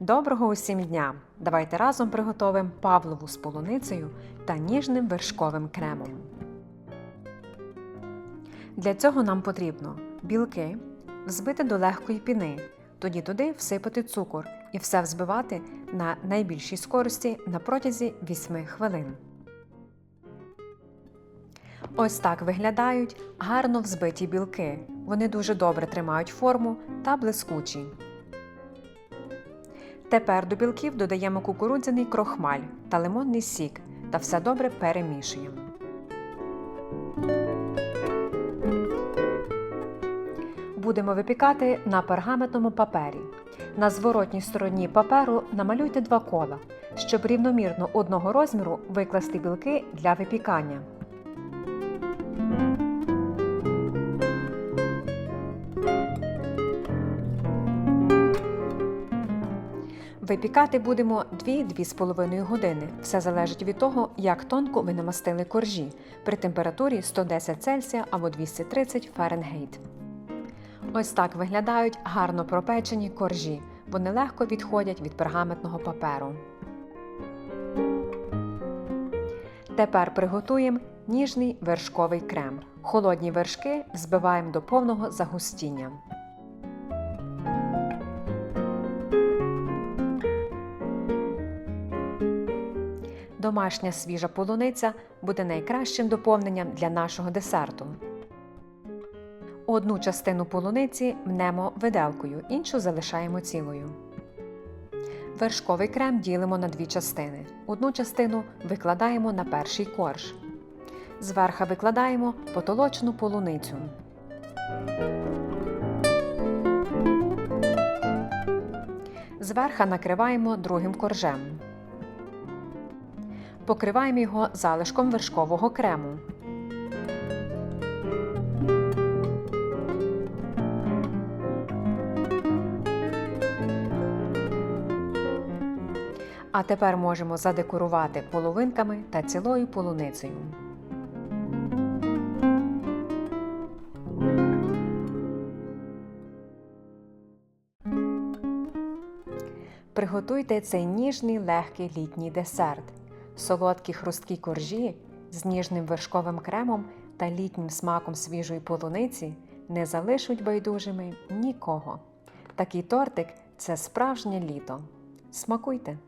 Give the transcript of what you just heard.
Доброго усім дня! Давайте разом приготовимо павлову з полуницею та ніжним вершковим кремом. Для цього нам потрібно білки, взбити до легкої піни, тоді туди всипати цукор і все взбивати на найбільшій скорості на протязі 8 хвилин. Ось так виглядають гарно взбиті білки. Вони дуже добре тримають форму та блискучі. Тепер до білків додаємо кукурудзяний крохмаль та лимонний сік та все добре перемішуємо. Будемо випікати на пергаментному папері. На зворотній стороні паперу намалюйте два кола, щоб рівномірно одного розміру викласти білки для випікання. Випікати будемо 2-2,5 години. Все залежить від того, як тонко ви намастили коржі при температурі 110 Цельсія або 230 Фаренгейт. Ось так виглядають гарно пропечені коржі. Вони легко відходять від пергаментного паперу. Тепер приготуємо ніжний вершковий крем. Холодні вершки збиваємо до повного загустіння. Домашня свіжа полуниця буде найкращим доповненням для нашого десерту. Одну частину полуниці мнемо виделкою, іншу залишаємо цілою. Вершковий крем ділимо на дві частини. Одну частину викладаємо на перший корж. Зверха викладаємо потолочну полуницю. Зверха накриваємо другим коржем. Покриваємо його залишком вершкового крему. А тепер можемо задекорувати половинками та цілою полуницею. Приготуйте цей ніжний легкий літній десерт. Солодкі хрусткі коржі з ніжним вершковим кремом та літнім смаком свіжої полуниці не залишуть байдужими нікого. Такий тортик це справжнє літо. Смакуйте!